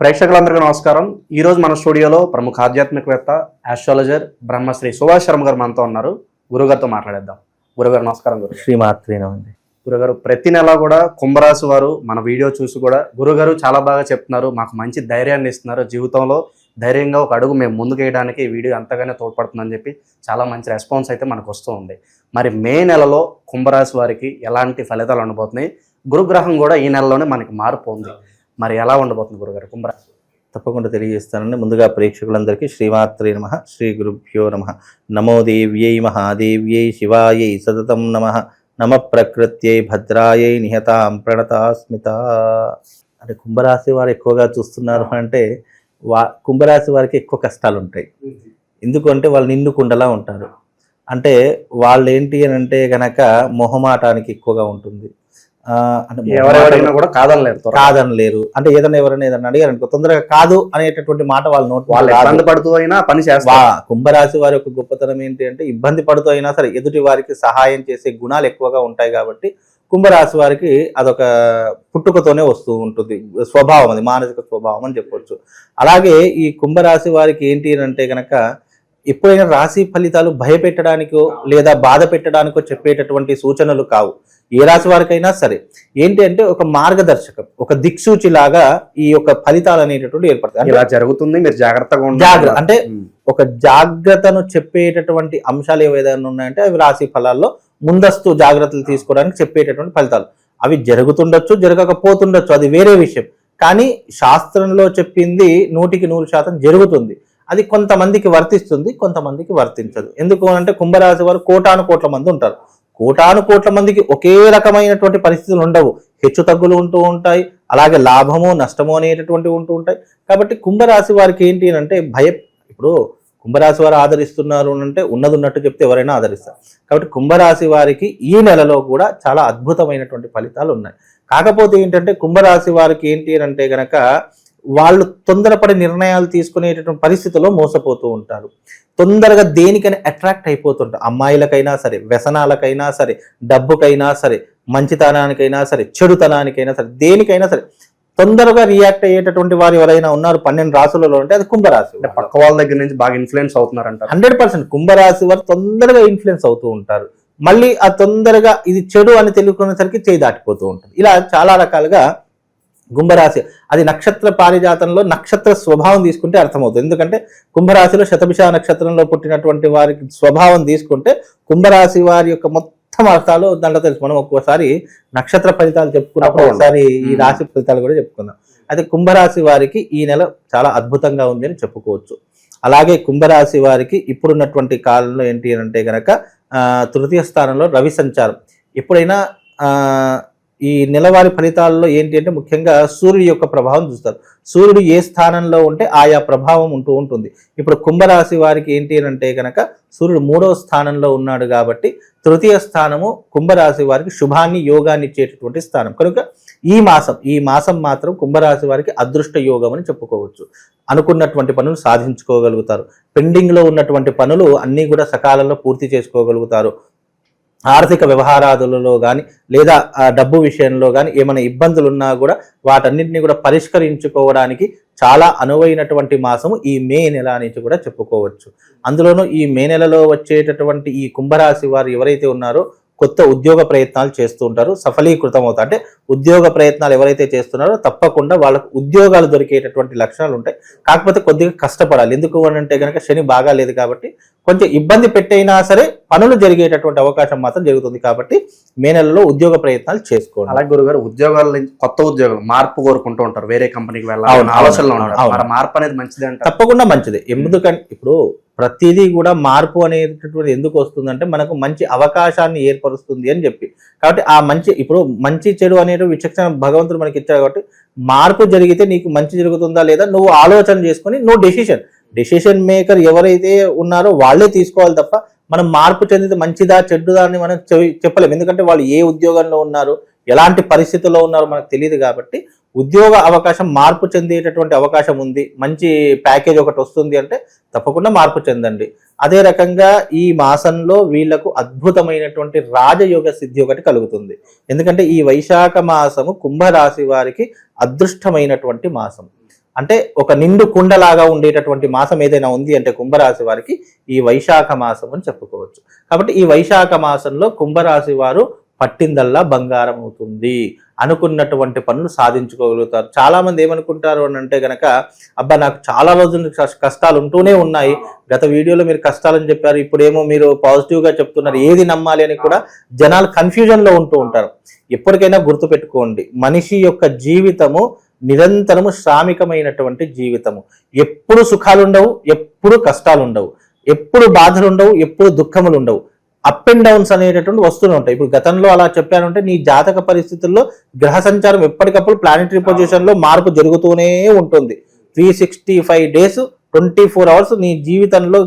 ప్రేక్షకులందరికీ నమస్కారం. ఈ రోజు మన స్టూడియోలో ప్రముఖ ఆధ్యాత్మికవేత్త ఆస్ట్రాలజర్ బ్రహ్మశ్రీ సుభాష్ శర్మ గారు మనతో ఉన్నారు. గురుగారితో మాట్లాడేద్దాం. గురుగారు. నమస్కారం గురు శ్రీమాత్రేనమండి గురుగారు ప్రతి నెల కూడా కుంభరాశి వారు మన వీడియో చూసి కూడా గురుగారు చాలా బాగా చెప్తున్నారు. మాకు మంచి ధైర్యాన్ని ఇస్తున్నారు. జీవితంలో ధైర్యంగా ఒక అడుగు మేము ముందుకు వేయడానికి ఈ వీడియో ఎంతగానో తోడ్పడుతుందని చెప్పి చాలా మంచి రెస్పాన్స్ అయితే మనకు వస్తూ ఉంది. మరి మే నెలలో కుంభరాశి వారికి ఎలాంటి ఫలితాలు ఉండబోతున్నాయి? గురుగ్రహం కూడా ఈ నెలలోనే మనకి మార్పు ఉంది. మరి ఎలా ఉండబోతుంది గురుగారు? కుంభరాశి తప్పకుండా తెలియజేస్తానండి. ముందుగా ప్రేక్షకులందరికీ శ్రీమాత్రే నమ. శ్రీ గురుభ్యో నమ. నమో దేవ్యై మహాదేవ్యై శివాయై సతతం నమ. నమ ప్రకృత్యై భద్రాయై నిహతాం ప్రణతాస్మిత. అంటే కుంభరాశి వారు ఎక్కువగా చూస్తున్నారు అంటే వా కుంభరాశి వారికి ఎక్కువ కష్టాలు ఉంటాయి ఎందుకంటే వాళ్ళు నిండు కుండలా ఉంటారు. అంటే వాళ్ళు ఏంటి అని అంటే కనుక మొహమాటానికి ఎక్కువగా ఉంటుంది. అంటే ఎవరెవరైనా కూడా కాదనలేరు. అంటే ఏదైనా ఎవరైనా ఏదైనా అడిగారు అనుకో తొందరగా కాదు అనేటటువంటి మాట వాళ్ళ నోట్ వాళ్ళు ఇబ్బంది పడుతూ అయినా పని వా చేస్తారు. కుంభరాశి వారి యొక్క గొప్పతనం ఏంటి అంటే ఇబ్బంది పడుతూ అయినా సరే ఎదుటి వారికి సహాయం చేసే గుణాలు ఎక్కువగా ఉంటాయి కాబట్టి కుంభరాశి వారికి అదొక పుట్టుకతోనే వస్తూ ఉంటుంది. స్వభావం అది మానసిక స్వభావం అని చెప్పొచ్చు. అలాగే ఈ కుంభరాశి వారికి ఏంటి అని అంటే గనక ఎప్పుడైనా రాశి ఫలితాలు భయపెట్టడానికో లేదా బాధ పెట్టడానికో చెప్పేటటువంటి సూచనలు కావు. ఏ రాశి వారికైనా సరే. ఏంటి అంటే ఒక మార్గదర్శకం ఒక దిక్సూచి లాగా ఈ యొక్క ఫలితాలు అనేటటువంటి ఏర్పడతాయి. ఇలా జరుగుతుంది మీరు జాగ్రత్తగా ఉండాలి జాగ్రత్త అంటే. ఒక జాగ్రత్తను చెప్పేటటువంటి అంశాలు ఏవైనా ఉన్నాయంటే అవి రాశి ఫలాల్లో ముందస్తు జాగ్రత్తలు తీసుకోవడానికి చెప్పేటటువంటి ఫలితాలు. అవి జరుగుతుండొచ్చు జరగకపోతుండొచ్చు అది వేరే విషయం. కానీ శాస్త్రంలో చెప్పింది నూటికి నూరు శాతం జరుగుతుంది. అది కొంతమందికి వర్తిస్తుంది కొంతమందికి వర్తించదు. ఎందుకు అంటే కుంభరాశి వారు కోటాను కోట్ల మంది ఉంటారు. కోటాను కోట్ల మందికి ఒకే రకమైనటువంటి పరిస్థితులు ఉండవు. హెచ్చు తగ్గులు ఉంటూ ఉంటాయి అలాగే లాభము నష్టము అనేటటువంటి ఉంటూ ఉంటాయి. కాబట్టి కుంభరాశి వారికి ఏంటి అని అంటే భయ. ఇప్పుడు కుంభరాశి వారు ఆదరిస్తున్నారు అంటే ఉన్నది ఉన్నట్టు చెప్తే ఎవరైనా ఆదరిస్తారు. కాబట్టి కుంభరాశి వారికి ఈ నెలలో కూడా చాలా అద్భుతమైనటువంటి ఫలితాలు ఉన్నాయి. కాకపోతే ఏంటంటే కుంభరాశి వారికి ఏంటి అని అంటే గనక వాళ్ళు తొందరపడి నిర్ణయాలు తీసుకునేటటువంటి పరిస్థితుల్లో మోసపోతూ ఉంటారు. తొందరగా దేనికైనా అట్రాక్ట్ అయిపోతుంటారు. అమ్మాయిలకైనా సరే వ్యసనాలకైనా సరే డబ్బుకైనా సరే మంచితనానికైనా సరే చెడుతనానికైనా సరే దేనికైనా సరే తొందరగా రియాక్ట్ అయ్యేటటువంటి వారు ఎవరైనా ఉన్నారు పన్నెండు రాసులలో అంటే అది కుంభరాశి పక్క వాళ్ళ దగ్గర నుంచి బాగా ఇన్ఫ్లుయెన్స్ అవుతున్నారంట హండ్రెడ్ పర్సెంట్ కుంభరాశి వారు తొందరగా ఇన్ఫ్లుయెన్స్ అవుతూ ఉంటారు. మళ్ళీ ఆ తొందరగా ఇది చెడు అని తెలుసుకునేసరికి చేయి దాటిపోతూ ఉంటుంది ఇలా చాలా రకాలుగా కుంభరాశి. అది నక్షత్ర పారిజాతంలో నక్షత్ర స్వభావం తీసుకుంటే అర్థమవుతుంది. ఎందుకంటే కుంభరాశిలో శతభిష నక్షత్రంలో పుట్టినటువంటి వారికి స్వభావం తీసుకుంటే కుంభరాశి వారి యొక్క మొత్తం అర్థాలు దాంట్లో తెలుసు. మనం ఒక్కోసారి నక్షత్ర ఫలితాలు చెప్పుకున్నప్పుడు. ఒకసారి ఈ. రాశి ఫలితాలు కూడా చెప్పుకుందాం. అయితే కుంభరాశి వారికి ఈ నెల చాలా అద్భుతంగా ఉంది అని చెప్పుకోవచ్చు. అలాగే కుంభరాశి వారికి ఇప్పుడున్నటువంటి కాలంలో ఏంటి అని అంటే గనక ఆ, తృతీయ స్థానంలో రవి సంచారం. ఎప్పుడైనా ఈ నెలవారి ఫలితాల్లో ఏంటి అంటే ముఖ్యంగా సూర్యుడి యొక్క ప్రభావం చూస్తారు. సూర్యుడు ఏ స్థానంలో ఉంటే ఆయా ప్రభావం ఉంటూ ఉంటుంది. ఇప్పుడు కుంభరాశి వారికి ఏంటి అని అంటే కనుక సూర్యుడు మూడవ స్థానంలో ఉన్నాడు కాబట్టి తృతీయ స్థానము కుంభరాశి వారికి శుభాన్ని యోగాన్ని ఇచ్చేటటువంటి స్థానం. కనుక ఈ మాసం ఈ మాసం మాత్రం కుంభరాశి వారికి అదృష్ట యోగం అని చెప్పుకోవచ్చు. అనుకున్నటువంటి పనులు సాధించుకోగలుగుతారు. పెండింగ్లో ఉన్నటువంటి పనులు అన్నీ కూడా సకాలంలో పూర్తి చేసుకోగలుగుతారు. ఆర్థిక వ్యవహారాదులలో కానీ లేదా డబ్బు విషయంలో కానీ ఏమైనా ఇబ్బందులు ఉన్నా కూడా వాటన్నింటినీ కూడా పరిష్కరించుకోవడానికి చాలా అనువైనటువంటి మాసము ఈ మే నెల నుంచి కూడా చెప్పుకోవచ్చు. అందులోనూ ఈ మే నెలలో వచ్చేటటువంటి ఈ కుంభరాశి వారు ఎవరైతే ఉన్నారో కొత్త ఉద్యోగ ప్రయత్నాలు చేస్తూ ఉంటారు. సఫలీకృతం అవుతారు అంటే ఉద్యోగ ప్రయత్నాలు ఎవరైతే చేస్తున్నారో తప్పకుండా వాళ్ళకు ఉద్యోగాలు దొరికేటటువంటి లక్షణాలు ఉంటాయి. కాకపోతే కొద్దిగా కష్టపడాలి. ఎందుకు అని అంటే కనుక శని బాగా లేదు కాబట్టి కొంచెం ఇబ్బంది పెట్టైనా సరే పనులు జరిగేటటువంటి అవకాశం మాత్రం జరుగుతుంది కాబట్టి మే నెలలో ఉద్యోగ ప్రయత్నాలు చేసుకోండి. అలాగే గురుగారు ఉద్యోగాల నుంచి కొత్త ఉద్యోగాలు మార్పు కోరుకుంటూ ఉంటారు. వేరే కంపెనీకి అవును, వెళ్ళాలి ఆలోచనలో ఉంటారు. మార్పు అనేది మంచిది అంటారు. తప్పకుండా మంచిది. ఎందుకంటే ఇప్పుడు ప్రతిదీ కూడా మార్పు అనేటటువంటి ఎందుకు వస్తుందంటే మనకు మంచి అవకాశాన్ని ఏర్పరుస్తుంది అని చెప్పి. కాబట్టి ఆ మంచి ఇప్పుడు మంచి చెడు అనేటు విచక్షణ భగవంతుడు మనకి ఇచ్చాడు కాబట్టి మార్పు జరిగితే నీకు మంచి జరుగుతుందా లేదా నువ్వు ఆలోచన చేసుకొని నువ్వు డెసిషన్ డెసిషన్ మేకర్ ఎవరైతే ఉన్నారో వాళ్ళే తీసుకోవాలి తప్ప మనం మార్పు చెందితే మంచిదా చెడ్డుదా అని మనం చెవి- చెప్పలేము. ఎందుకంటే వాళ్ళు ఏ ఉద్యోగంలో ఉన్నారు ఎలాంటి పరిస్థితుల్లో ఉన్నారో మనకు తెలియదు కాబట్టి ఉద్యోగ అవకాశం మార్పు చెందేటటువంటి అవకాశం ఉంది. మంచి ప్యాకేజ్ ఒకటి వస్తుంది అంటే తప్పకుండా మార్పు చెందండి. అదే రకంగా ఈ మాసంలో వీళ్ళకు అద్భుతమైనటువంటి రాజయోగ సిద్ధి ఒకటి కలుగుతుంది. ఎందుకంటే ఈ వైశాఖ మాసము కుంభరాశి వారికి అదృష్టమైనటువంటి మాసం. అంటే ఒక నిండు కుండలాగా ఉండేటటువంటి మాసం ఏదైనా ఉంది అంటే కుంభరాశి వారికి ఈ వైశాఖ మాసం అని చెప్పుకోవచ్చు. కాబట్టి ఈ వైశాఖ మాసంలో కుంభరాశి వారు పట్టిందల్లా బంగారం అవుతుంది అనుకున్నటువంటి పనులు సాధించుకోగలుగుతారు. చాలా మంది ఏమనుకుంటారు అని అంటే గనక అబ్బా నాకు చాలా రోజుల కష్టాలు ఉంటూనే ఉన్నాయి. గత వీడియోలో మీరు కష్టాలని చెప్పారు ఇప్పుడేమో మీరు పాజిటివ్గా చెప్తున్నారు ఏది నమ్మాలి అని కూడా జనాలు కన్ఫ్యూజన్లో ఉంటూ ఉంటారు. ఎప్పటికైనా గుర్తుపెట్టుకోండి మనిషి యొక్క జీవితము నిరంతరము శ్రామికమైనటువంటి జీవితము. ఎప్పుడు సుఖాలు ఉండవు ఎప్పుడు కష్టాలు ఉండవు ఎప్పుడు బాధలు ఉండవు ఎప్పుడు దుఃఖములు ఉండవు అప్ అండ్ డౌన్స్ అనేటటువంటి వస్తూనే ఉంటాయి. ఇప్పుడు గతంలో అలా చెప్పానంటే నీ జాతక పరిస్థితుల్లో గ్రహ సంచారం ఎప్పటికప్పుడు ప్లానెటరీ పొజిషన్లో మార్పు జరుగుతూనే ఉంటుంది. Three sixty five days twenty four hours నీ జీవితంలో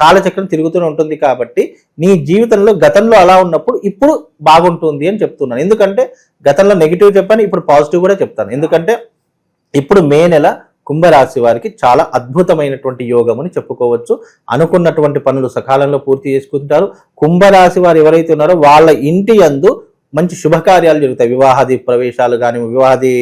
కాలచక్రం తిరుగుతూనే ఉంటుంది కాబట్టి నీ జీవితంలో గతంలో అలా ఉన్నప్పుడు ఇప్పుడు బాగుంటుంది అని చెప్తున్నాను. ఎందుకంటే గతంలో నెగిటివ్ చెప్పాను ఇప్పుడు పాజిటివ్ కూడా చెప్తాను. ఎందుకంటే ఇప్పుడు మే నెల కుంభరాశి వారికి చాలా అద్భుతమైనటువంటి యోగం అని చెప్పుకోవచ్చు. అనుకున్నటువంటి పనులు సకాలంలో పూర్తి చేసుకుంటారు. కుంభరాశి వారు ఎవరైతే ఉన్నారో వాళ్ళ ఇంటి యందు మంచి శుభకార్యాలు జరుగుతాయి. వివాహాది ప్రవేశాలు కానివ్వండి వివాహాది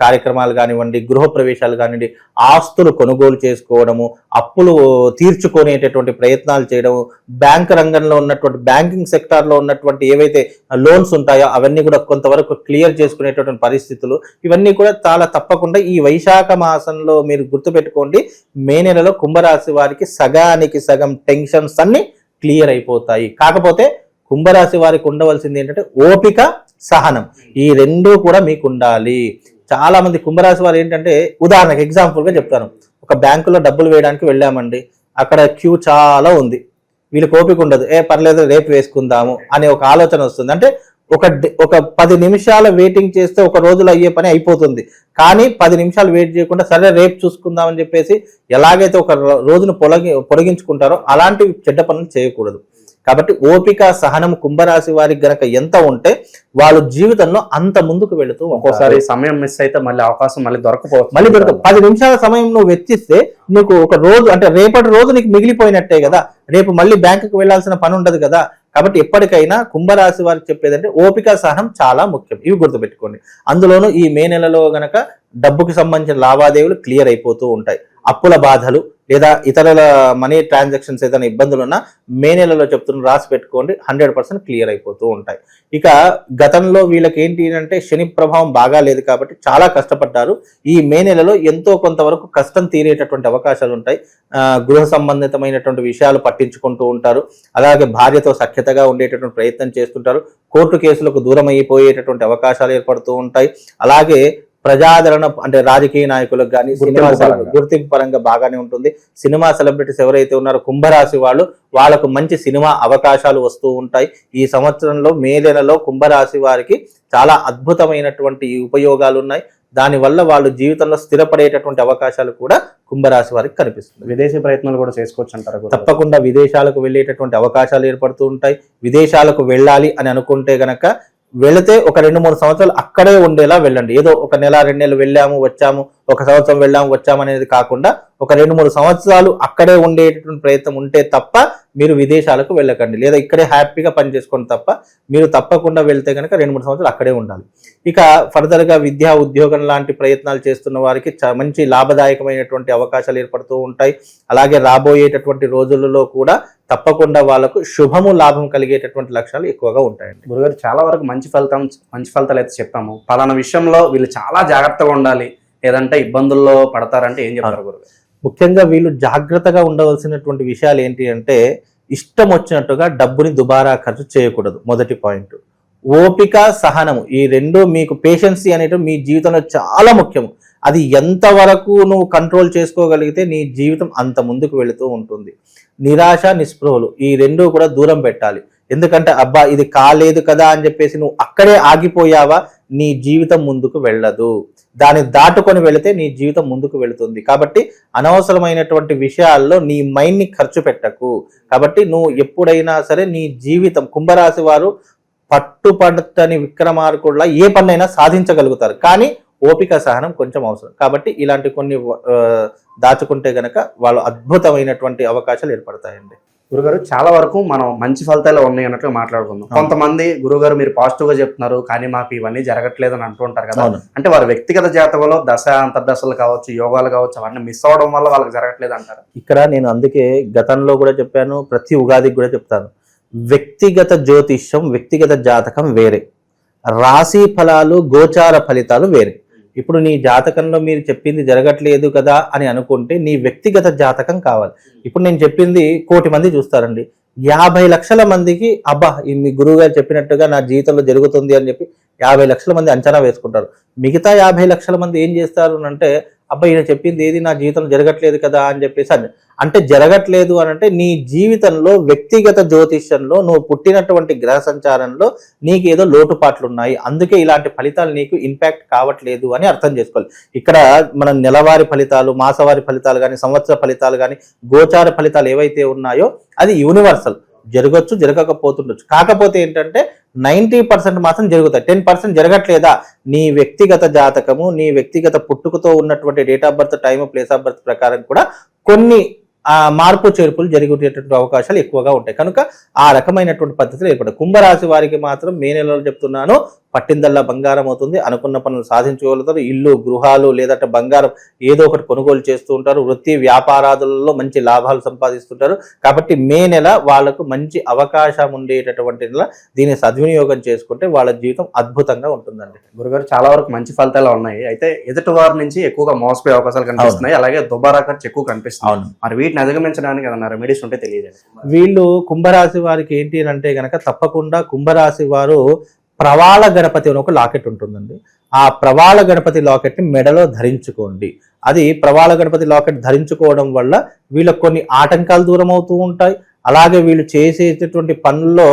కార్యక్రమాలు కానివ్వండి గృహ ప్రవేశాలు కానివ్వండి ఆస్తులు కొనుగోలు చేసుకోవడము అప్పులు తీర్చుకునేటటువంటి ప్రయత్నాలు చేయడము బ్యాంక్ రంగంలో ఉన్నటువంటి బ్యాంకింగ్ సెక్టార్లో ఉన్నటువంటి ఏవైతే లోన్స్ ఉంటాయో అవన్నీ కూడా కొంతవరకు క్లియర్ చేసుకునేటటువంటి పరిస్థితులు. ఇవన్నీ కూడా చాలా తప్పకుండా ఈ వైశాఖ మాసంలో మీరు గుర్తుపెట్టుకోండి. మే నెలలో కుంభరాశి వారికి సగానికి సగం టెన్షన్స్ అన్నీ క్లియర్ అయిపోతాయి. కాకపోతే కుంభరాశి వారికి ఉండవలసింది ఏంటంటే ఓపిక సహనం. ఈ రెండూ కూడా మీకు ఉండాలి చాలా మంది కుంభరాశి వారు ఏంటంటే ఉదాహరణకు ఎగ్జాంపుల్గా చెప్తాను. ఒక బ్యాంకులో డబ్బులు వేయడానికి వెళ్ళామండి. అక్కడ క్యూ చాలా ఉంది. వీళ్ళకి ఓపిక ఉండదు. ఏ పర్లేదు రేపు వేసుకుందాము అనే ఒక ఆలోచన వస్తుంది. అంటే ఒక ఒక పది నిమిషాల వెయిటింగ్ చేస్తే ఒక రోజులో అయ్యే పని అయిపోతుంది. కానీ పది నిమిషాలు వెయిట్ చేయకుండా సరే రేపు చూసుకుందామని చెప్పేసి ఎలాగైతే ఒక రోజును పొలగి పొడిగించుకుంటారో అలాంటి చెడ్డ పనులు చేయకూడదు. కాబట్టి ఓపిక సహనం కుంభరాశి వారికి గనక ఎంత ఉంటే వాళ్ళు జీవితంలో అంత ముందుకు వెళుతూ. ఒక్కోసారి సమయం మిస్ అయితే మళ్ళీ అవకాశం మళ్ళీ దొరకపోవచ్చు. మళ్ళీ దొరక పది నిమిషాల సమయం నువ్వు వెచ్చిస్తే నీకు ఒక రోజు అంటే రేపటి రోజు నీకు మిగిలిపోయినట్టే కదా. రేపు మళ్ళీ బ్యాంకుకి వెళ్ళాల్సిన పని ఉండదు కదా. కాబట్టి ఎప్పటికైనా కుంభరాశి వారికి చెప్పేదంటే ఓపిక సహనం చాలా ముఖ్యం. ఇవి గుర్తుపెట్టుకోండి. అందులోనూ ఈ మే నెలలో గనక డబ్బుకి సంబంధించిన లావాదేవీలు క్లియర్ అయిపోతూ ఉంటాయి. అప్పుల బాధలు లేదా ఇతరుల మనీ ట్రాన్సాక్షన్స్ ఏదైనా ఇబ్బందులు ఉన్నా మే నెలలో చెప్తున్న రాసి పెట్టుకోండి. హండ్రెడ్ పర్సెంట్ క్లియర్ అయిపోతూ ఉంటాయి. ఇక గతంలో వీళ్ళకి ఏంటి అంటే శని ప్రభావం బాగా లేదు కాబట్టి చాలా కష్టపడ్డారు. ఈ మే నెలలో ఎంతో కొంతవరకు కష్టం తీరేటటువంటి అవకాశాలు ఉంటాయి. గృహ సంబంధితమైనటువంటి విషయాలు పట్టించుకుంటూ ఉంటారు. అలాగే భార్యతో సఖ్యతగా ఉండేటటువంటి ప్రయత్నం చేస్తుంటారు. కోర్టు కేసులకు దూరం అయిపోయేటటువంటి అవకాశాలు ఏర్పడుతూ ఉంటాయి. అలాగే ప్రజాదరణ అంటే రాజకీయ నాయకులకు కానీ సినిమా. గుర్తింపు పరంగా బాగానే ఉంటుంది. సినిమా సెలబ్రిటీస్ ఎవరైతే ఉన్నారో కుంభరాశి వాళ్ళు వాళ్ళకు మంచి సినిమా అవకాశాలు వస్తూ ఉంటాయి. ఈ సంవత్సరంలో మే నెలలో కుంభరాశి వారికి చాలా అద్భుతమైనటువంటి ఉపయోగాలు ఉన్నాయి. దానివల్ల వాళ్ళు జీవితంలో స్థిరపడేటటువంటి అవకాశాలు కూడా కుంభరాశి వారికి కనిపిస్తుంది విదేశీ ప్రయత్నాలు కూడా చేసుకోవచ్చు అంటారు. తప్పకుండా విదేశాలకు వెళ్ళేటటువంటి అవకాశాలు ఏర్పడుతూ ఉంటాయి. విదేశాలకు వెళ్ళాలి అని అనుకుంటే గనక వెళితే ఒక రెండు మూడు సంవత్సరాలు అక్కడే ఉండేలా వెళ్ళండి. ఏదో ఒక నెల రెండు నెలలు వెళ్ళాము వచ్చాము ఒక సంవత్సరం వెళ్ళాము వచ్చాము అనేది కాకుండా ఒక రెండు మూడు సంవత్సరాలు అక్కడే ఉండేటటువంటి ప్రయత్నం ఉంటే తప్ప మీరు విదేశాలకు వెళ్ళకండి. లేదా ఇక్కడే హ్యాపీగా పని చేసుకోండి తప్ప మీరు తప్పకుండా వెళ్తే కనుక రెండు మూడు సంవత్సరాలు అక్కడే ఉండాలి. ఇక ఫర్దర్గా విద్యా ఉద్యోగం లాంటి ప్రయత్నాలు చేస్తున్న వారికి చ- మంచి లాభదాయకమైనటువంటి అవకాశాలు ఏర్పడుతూ ఉంటాయి. అలాగే రాబోయేటటువంటి రోజులలో కూడా తప్పకుండా వాళ్ళకు శుభము లాభం కలిగేటటువంటి లక్షణాలు ఎక్కువగా ఉంటాయండి. గురుగారు చాలా వరకు మంచి ఫలితం మంచి ఫలితాలు అయితే చెప్పాము. పలానా విషయంలో వీళ్ళు చాలా జాగ్రత్తగా ఉండాలి. లేదంటే ఇబ్బందుల్లో పడతారంటే ఏం చెప్తారు గురుగారు? ముఖ్యంగా వీళ్ళు జాగ్రత్తగా ఉండవలసినటువంటి విషయాలు ఏంటి అంటే ఇష్టం వచ్చినట్టుగా డబ్బుని దుబారా ఖర్చు చేయకూడదు. మొదటి పాయింట్. ఓపిక సహనము ఈ రెండు మీకు పేషెన్సీ అనేటివి మీ జీవితంలో చాలా ముఖ్యము. అది ఎంతవరకు నువ్వు కంట్రోల్ చేసుకోగలిగితే నీ జీవితం అంత ముందుకు వెళుతూ ఉంటుంది. నిరాశ నిస్పృహలు ఈ రెండు కూడా దూరం పెట్టాలి. ఎందుకంటే అబ్బా ఇది కాలేదు కదా అని చెప్పేసి నువ్వు అక్కడే ఆగిపోయావా? నీ జీవితం ముందుకు వెళ్ళదు. దాన్ని దాటుకొని వెళితే నీ జీవితం ముందుకు వెళుతుంది. కాబట్టి అనవసరమైనటువంటి విషయాల్లో నీ మైండ్ని ఖర్చు పెట్టకు. కాబట్టి నువ్వు ఎప్పుడైనా సరే నీ జీవితం కుంభరాశి వారు పట్టుపడతని విక్రమార్కుడులా ఏ పనైనా సాధించగలుగుతారు. కానీ ఓపిక సహనం కొంచెం అవసరం. కాబట్టి ఇలాంటి కొన్ని దాచుకుంటే గనక వాళ్ళు అద్భుతమైనటువంటి అవకాశాలు ఏర్పడతాయండి. గురుగారు చాలా వరకు మనం మంచి ఫలితాలు ఉన్నాయి అన్నట్లు మాట్లాడుకుందాం. కొంతమంది గురుగారు మీరు పాజిటివ్గా చెప్తున్నారు కానీ మాకు ఇవన్నీ జరగట్లేదు అని అంటూ ఉంటారు కదా. అంటే వారి వ్యక్తిగత జాతకంలో దశ అంతర్దశలు కావచ్చు యోగాలు కావచ్చు అవన్నీ మిస్ అవడం వల్ల వాళ్ళకి జరగట్లేదు అంటారు? ఇక్కడ నేను అందుకే గతంలో కూడా చెప్పాను ప్రతి ఉగాదికి కూడా చెప్తాను. వ్యక్తిగత జ్యోతిష్యం వ్యక్తిగత జాతకం వేరే. రాశి ఫలాలు గోచార ఫలితాలు వేరే. ఇప్పుడు నీ జాతకంలో మీరు చెప్పింది జరగట్లేదు కదా అని అనుకుంటే నీ వ్యక్తిగత జాతకం కావాలి. ఇప్పుడు నేను చెప్పింది కోటి మంది చూస్తారండి. యాభై లక్షల మందికి అబ్బా ఈ మీ గురువు గారు చెప్పినట్టుగా నా జీవితంలో జరుగుతుంది అని చెప్పి యాభై లక్షల మంది అంచనా వేసుకుంటారు. మిగతా యాభై లక్షల మంది ఏం చేస్తారు అంటే అబ్బా ఈయన చెప్పింది ఏది నా జీవితంలో జరగట్లేదు కదా అని చెప్పేసి అని. అంటే జరగట్లేదు అని అంటే నీ జీవితంలో వ్యక్తిగత జ్యోతిష్యంలో నువ్వు పుట్టినటువంటి గ్రహ సంచారంలో నీకు ఏదో లోటుపాట్లు ఉన్నాయి అందుకే ఇలాంటి ఫలితాలు నీకు ఇంపాక్ట్ కావట్లేదు అని అర్థం చేసుకోవాలి. ఇక్కడ మన నెలవారి ఫలితాలు మాసవారి ఫలితాలు కానీ సంవత్సర ఫలితాలు కానీ గోచార ఫలితాలు ఏవైతే ఉన్నాయో అది యూనివర్సల్ జరగచ్చు జరగకపోతుండొచ్చు. కాకపోతే ఏంటంటే నైంటీ పర్సెంట్ మాత్రం జరుగుతాయి. టెన్ పర్సెంట్ జరగట్లేదా? నీ వ్యక్తిగత జాతకము నీ వ్యక్తిగత పుట్టుకతో ఉన్నటువంటి date of birth time place of birth ప్రకారం కూడా కొన్ని ఆ, మార్పు చేర్పులు జరిగేటటువంటి అవకాశాలు ఎక్కువగా ఉంటాయి. కనుక ఆ రకమైనటువంటి పద్ధతులు ఏర్పడదు కుంభరాశి వారికి మాత్రం మే నెలలో చెప్తున్నాను పట్టిందల్లా బంగారం అవుతుంది. అనుకున్న పనులు సాధించగలుగుతారు ఇల్లు గృహాలు లేదంటే బంగారం ఏదో ఒకటి కొనుగోలు చేస్తూ ఉంటారు. వృత్తి వ్యాపారాదులలో మంచి లాభాలు సంపాదిస్తుంటారు. కాబట్టి మే నెల వాళ్ళకు మంచి అవకాశం ఉండేటటువంటి నెల దీన్ని సద్వినియోగం చేసుకుంటే వాళ్ళ జీవితం అద్భుతంగా ఉంటుందండి. గురుగారు చాలా వరకు మంచి ఫలితాలు ఉన్నాయి. అయితే ఎదుటి వారి నుంచి ఎక్కువగా మోసపోయే అవకాశాలు కనిపిస్తున్నాయి. అలాగే దుబారా ఖర్చు ఎక్కువ కనిపిస్తుంది. మరి వీటిని అధిగమించడానికి ఏదైనా రెమెడీస్ ఉంటే తెలియజేయండి. వీళ్ళు కుంభరాశి వారికి ఏంటి అని అంటే గనక తప్పకుండా కుంభరాశి వారు ప్రవాళ గణపతి అని ఒక లాకెట్ ఉంటుందండి. ఆ ప్రవాళ గణపతి లాకెట్ని మెడలో ధరించుకోండి. అది ప్రవాళ గణపతి లాకెట్ ధరించుకోవడం వల్ల వీళ్ళకి కొన్ని ఆటంకాలు దూరం అవుతూ ఉంటాయి. అలాగే వీళ్ళు చేసేటటువంటి పనుల్లో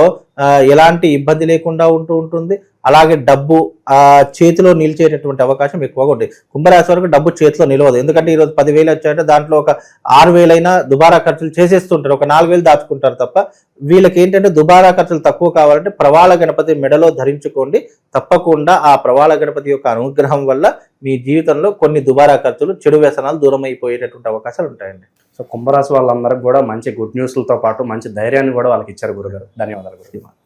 ఎలాంటి ఇబ్బంది లేకుండా ఉంటూ ఉంటుంది. అలాగే డబ్బు ఆ చేతిలో నిలిచేటటువంటి అవకాశం ఎక్కువగా ఉంది కుంభరాశి వరకు డబ్బు చేతిలో నిలవదు. ఎందుకంటే ఈరోజు పదివేలు వచ్చాయంటే దాంట్లో ఒక ఆరు వేలైనా దుబారా ఖర్చులు చేసేస్తుంటారు. ఒక నాలుగు వేలు దాచుకుంటారు తప్ప వీళ్ళకి ఏంటంటే దుబారా ఖర్చులు తక్కువ కావాలంటే ప్రవాళ గణపతి మెడలో ధరించుకోండి. తప్పకుండా ఆ ప్రవాళ గణపతి యొక్క అనుగ్రహం వల్ల మీ జీవితంలో కొన్ని దుబారా ఖర్చులు చెడు వ్యసనాలు దూరం అయిపోయేటటువంటి అవకాశాలు ఉంటాయండి. సో కుంభరాశి వాళ్ళందరికీ కూడా మంచి గుడ్ న్యూస్లతో పాటు మంచి ధైర్యాన్ని కూడా వాళ్ళకి ఇచ్చారు గురుగారు. ధన్యవాదాలు గురుగారు.